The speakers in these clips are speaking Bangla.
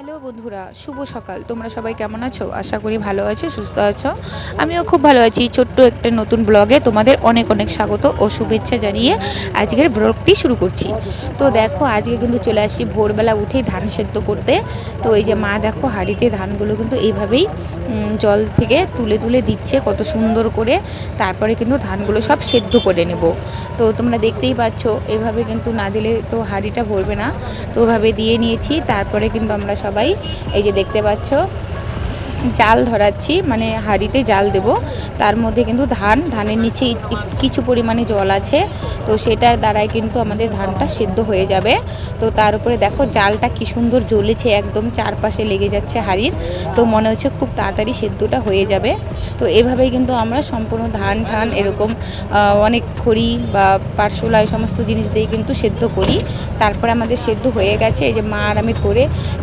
হ্যালো বন্ধুরা, শুভ সকাল। তোমরা সবাই কেমন আছো? আশা করি ভালো আছো, সুস্থ আছো। আমিও খুব ভালো আছি। ছোট্ট একটা নতুন ব্লগে তোমাদের অনেক অনেক স্বাগত ও শুভেচ্ছা জানিয়ে আজকের ব্লগটি শুরু করছি। তো দেখো, আজকে কিন্তু চলে আসছি ভোরবেলা উঠেই ধান সেদ্ধ করতে। তো এই যে মা দেখো, হাঁড়িতে ধানগুলো কিন্তু এইভাবেই জল থেকে তুলে তুলে দিচ্ছে কত সুন্দর করে। তারপরে কিন্তু ধানগুলো সব সেদ্ধ করে নেব। তো তোমরা দেখতেই পাচ্ছ, এভাবে কিন্তু না দিলে তো হাঁড়িটা ভরবে না। তো ওভাবে দিয়ে নিয়েছি, তারপরে কিন্তু আমরা সবাই। এই যে দেখতে পাচ্ছ জাল ধরাচ্ছি মানে হাঁড়িতে জাল দেব। তার মধ্যে কিন্তু ধান, ধানের নিচে কিছু পরিমাণে জল আছে। তো সেটার দ্বারাই কিন্তু আমাদের ধানটা সেদ্ধ হয়ে যাবে। তো তার উপরে দেখো জালটা কি সুন্দর জ্বলেছে, একদম চারপাশে লেগে যাচ্ছে হাঁড়ির। তো মনে হচ্ছে খুব তাড়াতাড়ি সেদ্ধটা হয়ে যাবে। তো এভাবেই কিন্তু আমরা সম্পূর্ণ ধান, ঠান এরকম অনেক খড়ি বা পার্শলা এই সমস্ত জিনিস দিয়ে কিন্তু সেদ্ধ করি। তারপরে আমাদের সেদ্ধ হয়ে গেছে। এই যে মা আর আমি করে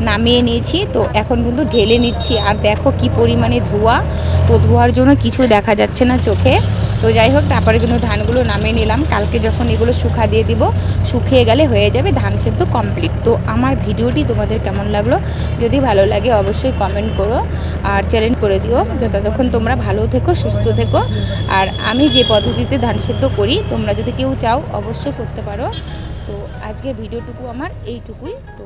নামিয়ে নিয়েছি। তো এখন কিন্তু ঢেলে নিচ্ছি। আর দেখো কি পরিমাণে ধোয়া। তো ধোয়ার জন্য কিছু দেখা যাচ্ছে না চোখে। তো যাই হোক, তারপরে কিন্তু ধানগুলো নামিয়ে নিলাম। কালকে যখন এগুলো শুকা দিয়ে দিব, শুকিয়ে গেলে হয়ে যাবে ধান সেদ্ধ কমপ্লিট তো আমার ভিডিওটি তোমাদের কেমন লাগল? যদি ভালো লাগে অবশ্যই কমেন্ট করো আর চ্যালেঞ্জ করে দিও। যে ততক্ষণ তোমরা ভালো থেকো, সুস্থ থেকো। আর আমি যে পদ্ধতিতে ধান সেদ্ধ করি, তোমরা যদি কেউ চাও, অবশ্যই করতে পারো। তো আজকে ভিডিওটুকু আমার এইটুকুই। তো